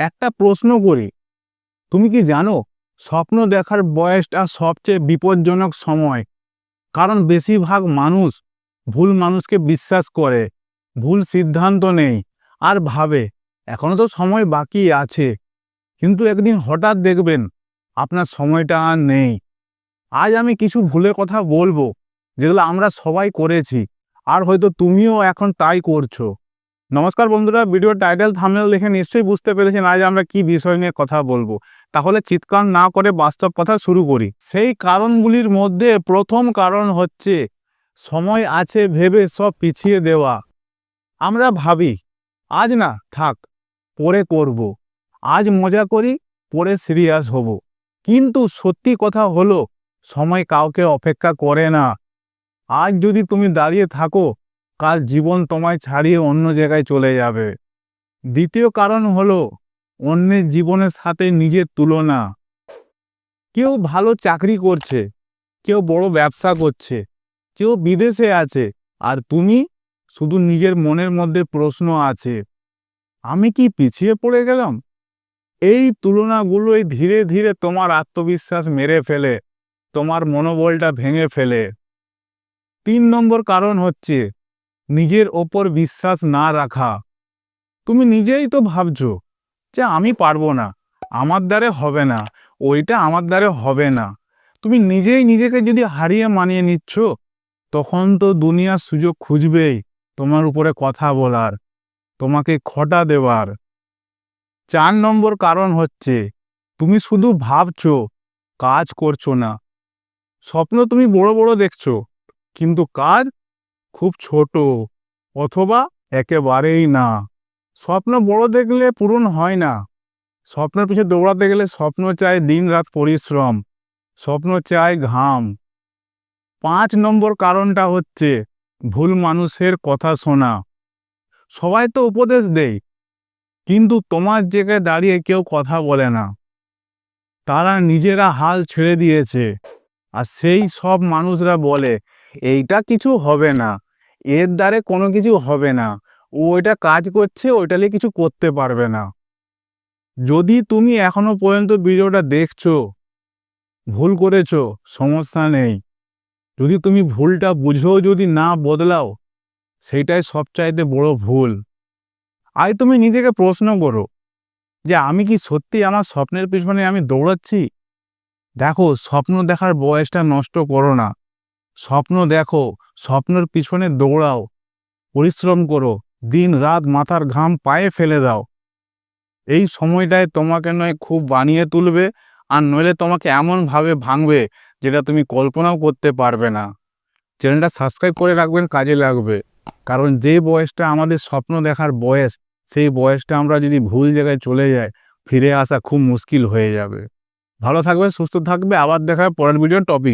একটা প্রশ্ন করি। তুমি কি জানো, স্বপ্ন দেখার বয়সটা সবচেয়ে বিপজ্জনক সময়। কারণ বেশিরভাগ মানুষ ভুল মানুষকে বিশ্বাস করে, ভুল সিদ্ধান্ত নেই আর ভাবে, এখনও তো সময় বাকি আছে। কিন্তু একদিন হঠাৎ দেখবেন, আপনার সময়টা আর নেই। আজ আমি কিছু ভুলের কথা বলব, যেগুলো আমরা সবাই করেছি, আর হয়তো তুমিও এখন তাই করছ। নমস্কার বন্ধুরা ভিডিও টাইটেল থামেল দেখে নিশ্চয়ই বুঝতে পেরেছেন আজ আমরা কি বিষয় নিয়ে কথা বলব। তাহলে চিৎকার না করে বাস্তব কথা শুরু করি। সেই কারণগুলির মধ্যে প্রথম কারণ হচ্ছে, সময় আছে ভেবে সব পিছিয়ে দেওয়া। আমরা ভাবি, আজ না থাক, পরে করব। আজ মজা করি, পরে সিরিয়াস হব। কিন্তু সত্যি কথা হলো, সময় কাউকে অপেক্ষা করে না। আজ যদি তুমি দাঁড়িয়ে থাকো কাল জীবন তোমায় ছাড়িয়ে অন্য জায়গায় চলে যাবে। দ্বিতীয় কারণ হলো, অন্যের জীবনের সাথে নিজের তুলনা। কেউ ভালো চাকরি করছে, কেউ বড় ব্যবসা করছে, কেউ বিদেশে আছে, আর তুমি শুধু নিজের মনের মধ্যে প্রশ্ন আছে, আমি কি পিছিয়ে পড়ে গেলাম? এই তুলনাগুলোই ধীরে ধীরে তোমার আত্মবিশ্বাস মেরে ফেলে, তোমার মনোবলটা ভেঙে ফেলে। তিন নম্বর কারণ হচ্ছে নিজের ওপর বিশ্বাস না রাখা। তুমি নিজেই তো ভাবছ যে আমি পারব না, আমার দ্বারে হবে না, ওইটা আমার দ্বারে হবে না। তুমি নিজেই নিজেকে যদি হারিয়ে মানিয়ে নিচ্ছ, তখন তো দুনিয়ার সুযোগ খুঁজবেই তোমার উপরে কথা বলার, তোমাকে খটা দেওয়ার। চার নম্বর কারণ হচ্ছে, তুমি শুধু ভাবছ, কাজ করছ না। স্বপ্ন তুমি বড় বড় দেখছ, কিন্তু কাজ খুব ছোট অথবা একেবারেই না। স্বপ্ন বড় দেখলে পূরণ হয় না। স্বপ্নের পিছনে দৌড়াতে গেলে স্বপ্ন চায় দিন রাত পরিশ্রম, স্বপ্ন চায় ঘাম। পাঁচ নম্বর কারণটা হচ্ছে ভুল মানুষের কথা শোনা। সবাই তো উপদেশ দেয়, কিন্তু তোমার জায়গায় দাঁড়িয়ে কেউ কথা বলে না। তারা নিজেরা হাল ছেড়ে দিয়েছে, আর সেই সব মানুষরা বলে এইটা কিছু হবে না। এর দ্বারে কোনো কিছু হবে না। ও ওইটা কাজ করছে, ওইটা নিয়ে কিছু করতে পারবে না। যদি তুমি এখনও পর্যন্ত ভিডিওটা দেখছ, ভুল করেছ, সমস্যা নেই। যদি তুমি ভুলটা বুঝেও যদি না বদলাও সেইটাই সবচাইতে বড় ভুল। আজ তুমি নিজেকে প্রশ্ন করো যে, আমি কি সত্যি আমার স্বপ্নের পিছনে আমি দৌড়াচ্ছি? দেখো, স্বপ্ন দেখার বয়সটা নষ্ট করো না। স্বপ্ন দেখো, স্বপ্নের পিছনে দৌড়াও, পরিশ্রম করো, দিন রাত মাথার ঘাম পায়ে ফেলে দাও। এই সময়টায় তোমাকে নয় খুব বানিয়ে তুলবে আর নইলে তোমাকে এমনভাবে ভাঙবে যেটা তুমি কল্পনাও করতে পারবে না। চ্যানেলটা সাবস্ক্রাইব করে রাখবেন, কাজে লাগবে। কারণ যে বয়সটা আমাদের স্বপ্ন দেখার বয়স, সেই বয়সটা আমরা যদি ভুল জায়গায় চলে যাই, ফিরে আসা খুব মুশকিল হয়ে যাবে। ভালো থাকবে সুস্থ থাকবে। আবার দেখা পরের ভিডিও টপিক